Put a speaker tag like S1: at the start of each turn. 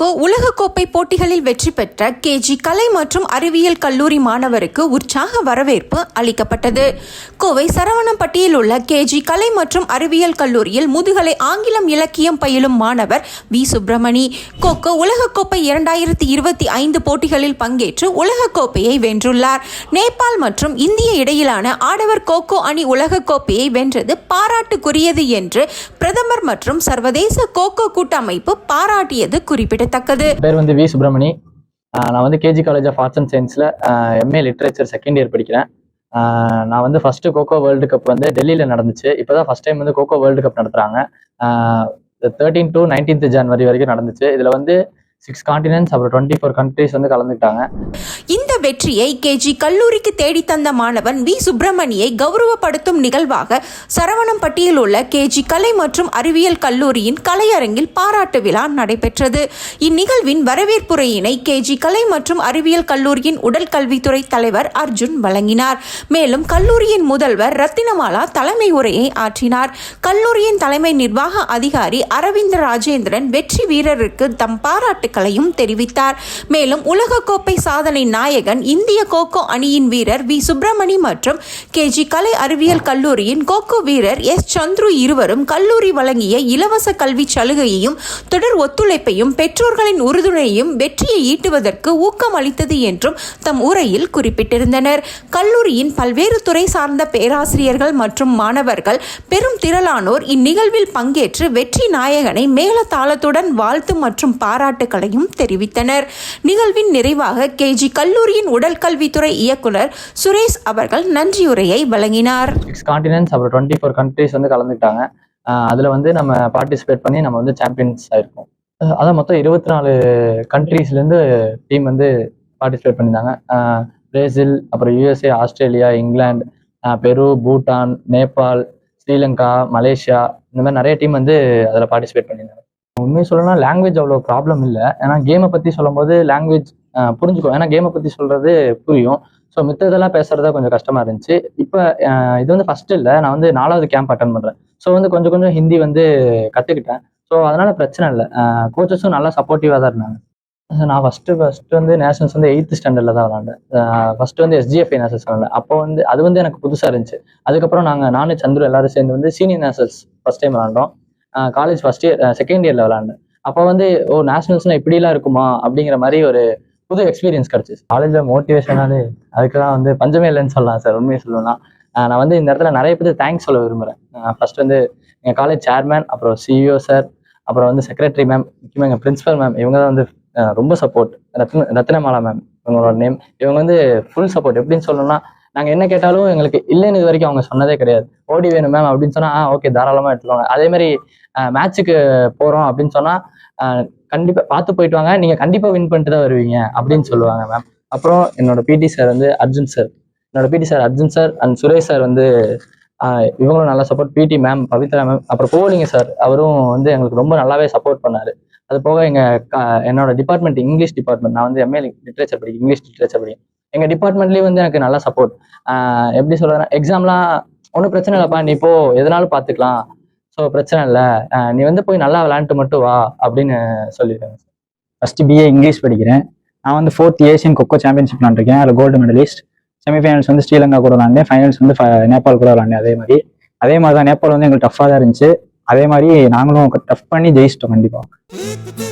S1: Cocoa உலகக்கோப்பை போட்டிகளில் வெற்றி பெற்ற கேஜி கலை மற்றும் அறிவியல் கல்லூரி மாணவருக்கு உற்சாக வரவேற்பு அளிக்கப்பட்டது. கோவை சரவணம்பட்டியில் உள்ள கேஜி கலை மற்றும் அறிவியல் கல்லூரியில் முதுகலை ஆங்கிலம் இலக்கியம் பயிலும் மாணவர் வி. சுப்பிரமணி. கோகோ உலகக்கோப்பை இரண்டாயிரத்தி இருபத்தி ஐந்து போட்டிகளில் பங்கேற்று உலகக்கோப்பையை வென்றுள்ளார். நேபாள் மற்றும் இந்திய இடையிலான ஆடவர் கோகோ அணி உலகக்கோப்பையை வென்றது பாராட்டுக்குரியது என்று பிரதமர் மற்றும் சர்வதேச கோகோ கூட்டமைப்பு பாராட்டியது குறிப்பிடத்தக்கது.
S2: பேர் வந்து வி. சுப்பிரமணி. நான் வந்து KG college of arts and சயின்ஸில் எம்ஏ லிட்ரேச்சர் செகண்ட் இயர் படிக்கிறேன். நான் வந்து ஃபர்ஸ்ட் கோகோ வேர்ல்டு கப் வந்து டெல்லியில் நடந்துச்சு. இப்போ தான் ஃபர்ஸ்ட் டைம் வந்து கோகோ வேர்ல்டு கப் நடத்துகிறாங்க தேர்ட்டீன் டு நைன்டீன்த் ஜனவரி வரைக்கும் நடந்துச்சு. இதில் வந்து சிக்ஸ் காண்டினென்ட்ஸ் அப்புறம் டுவெண்ட்டி ஃபோர் கண்ட்ரீஸ் வந்து கலந்துக்கிட்டாங்க.
S1: இந்த வெற்றியை கேஜி கல்லூரிக்கு தேடி தந்த மாணவன் வி. சுப்பிரமணியை கௌரவப்படுத்தும் நிகழ்வாக சரவணம்பட்டியில் உள்ள கேஜி கலை மற்றும் அறிவியல் கல்லூரியின் கலையரங்கில் பாராட்டு விழா நடைபெற்றது. இந்நிகழ்வின் வரவேற்புரையினை கேஜி கலை மற்றும் அறிவியல் கல்லூரியின் உடல் கல்வித்துறை தலைவர் அர்ஜுன் வழங்கினார். மேலும் கல்லூரியின் முதல்வர் ரத்தினமாலா தலைமை உரையை ஆற்றினார். கல்லூரியின் தலைமை நிர்வாக அதிகாரி அரவிந்த் ராஜேந்திரன் வெற்றி வீரருக்கு தம் பாராட்டுக்களையும் தெரிவித்தார். மேலும் உலகக்கோப்பை சாதனை நாயகன் இந்திய கோகோ அணியின் வீரர் வி. சுப்பிரமணி மற்றும் கேஜி கலை அறிவியல் கல்லூரியின் கோகோ வீரர் எஸ். சந்துரு இருவரும் கல்லூரி வழங்கிய இலவச கல்வி சலுகையையும் தொடர் ஒத்துழைப்பையும் பெற்றோர்களின் உறுதுணையையும் வெற்றியை ஈட்டுவதற்கு ஊக்கம் அளித்தது என்றும் தம் உரையில் குறிப்பிட்டிருந்தனர். கல்லூரியின் பல்வேறு துறை சார்ந்த பேராசிரியர்கள் மற்றும் மாணவர்கள் பெரும் திரளானோர் இந்நிகழ்வில் பங்கேற்று வெற்றி நாயகனை மேலதாளத்துடன் வாழ்த்து மற்றும் பாராட்டுகளையும் தெரிவித்தனர். நிகழ்வின் நிறைவாக கேஜி கல்லூரியின் உடல் கல்வித்துறை இயக்குனர் சுரேஷ் அவர்கள் நன்றியுரையை வழங்கினார்.
S2: சிக்ஸ் காண்டினென்ட்ஸ் அப்புறம் டுவெண்ட்டி ஃபோர் கண்ட்ரீஸ் வந்து கலந்துக்கிட்டாங்க. அதில் வந்து நம்ம பார்ட்டிசிபேட் பண்ணி நம்ம வந்து சாம்பியன்ஸ் ஆயிருக்கோம். அதான் மொத்தம் இருபத்தி நாலு கண்ட்ரீஸ்லேருந்து டீம் வந்து பார்ட்டிசிபேட் பண்ணியிருந்தாங்க. பிரேசில் அப்புறம் USA Australia England Peru Bhutan Nepal Sri Lanka Malaysia இந்த மாதிரி நிறைய டீம் வந்து அதில் பார்ட்டிசிபேட் பண்ணியிருந்தாங்க. உண்மையை சொல்லணும்னா லாங்குவேஜ் அவ்வளோ ப்ராப்ளம் இல்லை. ஏன்னா கேமை பற்றி சொல்லும்போது லாங்குவேஜ் புரிஞ்சுக்கும் ஏன்னா கேமை பற்றி சொல்கிறது புரியும். ஸோ மித்ததெல்லாம் பேசுறதா கொஞ்சம் கஷ்டமா இருந்துச்சு. இப்போ இது வந்து ஃபர்ஸ்ட் இல்லை. நான் வந்து நாலாவது கேம்ப் அட்டன் பண்ணுறேன் ஸோ வந்து கொஞ்சம் கொஞ்சம் ஹிந்தி வந்து கற்றுக்கிட்டேன் ஸோ அதனால பிரச்சனை இல்லை. கோச்சஸும் நல்லா சப்போர்ட்டிவாக தான் இருந்தாங்க. நான் ஃபஸ்ட்டு ஃபஸ்ட்டு வந்து நேஷனல்ஸ் வந்து எயித்து ஸ்டாண்டர்டில் தான் விளாண்டேன். ஃபஸ்ட்டு வந்து எஸ்ஜிஎஃப்ஐ நேஷனல்ஸ் விளாண்டேன். அப்போ வந்து அது வந்து எனக்கு புதுசாக இருந்துச்சு. அதுக்கப்புறம் நாங்கள் நானும் சந்துரு எல்லாரும் சேர்ந்து வந்து சீனியர் நேஷனல்ஸ் ஃபஸ்ட் டைம் விளாண்டோம். காலேஜ் ஃபஸ்ட் இயர் செகண்ட் இயரில் விளாண்டேன். அப்போ வந்து ஓ நேஷனல்ஸ்லாம் இப்படிலாம் இருக்குமா? அப்படிங்கிற மாதிரி ஒரு புது எக்ஸ்பீரியன்ஸ் கிடச்சிச்சு. காலேஜில் மோட்டிவேஷனாலே அதுக்கெல்லாம் வந்து பஞ்சமே இல்லைன்னு சொல்லலாம் சார் உண்மையை சொல்லணும்னா. நான் வந்து இந்த இடத்துல நிறைய பேர் தேங்க்ஸ் சொல்ல விரும்புகிறேன் ஃபர்ஸ்ட் வந்து எங்கள் காலேஜ் சேர்மேன் அப்புறம் சிஇஓ சார் அப்புறம் வந்து செக்ரட்டரி மேம் முக்கியமாக எங்கள் பிரின்ஸிபல் மேம் இவங்க தான் வந்து ரொம்ப சப்போர்ட் ரத்ன ரத்னமாலா மேம் இவங்களோட நேம் இவங்க வந்து ஃபுல் சப்போர்ட் எப்படின்னு சொல்லணும்னா நாங்கள் என்ன கேட்டாலும் எங்களுக்கு இல்லைன்னு இது வரைக்கும் அவங்க சொன்னதே கிடையாது. ஓடி வேணும் மேம் அப்படின்னு சொன்னால் ஆ ஓகே தாராளமாக எடுத்துருவாங்க அதே மாதிரி மேட்ச்சுக்கு போகிறோம் அப்படின்னு சொன்னால் கண்டிப்பாக பார்த்து போயிட்டு வாங்க. நீங்கள் கண்டிப்பாக வின் பண்ணிட்டு தான் வருவீங்க அப்படின்னு சொல்லுவாங்க மேம் அப்புறம் என்னோட பிடி சார் வந்து அர்ஜுன் சார் என்னோட PT sir Arjun sir and Suresh sir வந்து இவங்களும் நல்லா சப்போர்ட் பிடி மேம் பவித்ரா மேம் அப்புறம் போலிங்க சார் அவரும் வந்து எங்களுக்கு ரொம்ப நல்லாவே சப்போர்ட் பண்ணாரு. அது போக எங்க என்னோட டிபார்ட்மெண்ட் இங்கிலீஷ் டிபார்ட்மெண்ட் நான் வந்து எம்ஏ லிட்ரேச்சர் படிக்கிறேன் இங்கிலீஷ் லிட்ரேச்சர் படிக்கிறேன் எங்க டிபார்ட்மெண்ட்லயும் வந்து எனக்கு நல்லா சப்போர்ட் எப்படி சொல்றேன்னா எக்ஸாம்லாம் ஒன்றும் பிரச்சனை இல்லைப்பா. நீ போ எதனாலும் பார்த்துக்கலாம். ஸோ பிரச்சனை இல்லை. நீ வந்து போய் நல்லா விளையாண்டுட்டு மட்டும் வா அப்படின்னு சொல்லியிருக்காங்க
S3: ஃபஸ்ட்டு பிஏ இங்கிலீஷ் படிக்கிறேன். நான் வந்து ஃபோர்த் ஏஷியன் கொக்கோ சாம்பியன்ஷிப் விளாண்டுருக்கேன் அதில் கோல்டு மெடலிஸ்ட் செமிஃபைனல்ஸ் வந்து ஸ்ரீலங்கா கூட விளாண்டேன் ஃபைனல்ஸ் வந்து ஃப- நேபாள் கூட விளாண்டேன் அதே மாதிரி. அதே மாதிரி தான் நேபாள் வந்து எங்களுக்கு டஃப்பாக தான் இருந்துச்சு. அதே மாதிரி நாங்களும் டஃப் பண்ணி ஜெயிச்சிட்டோம் கண்டிப்பாக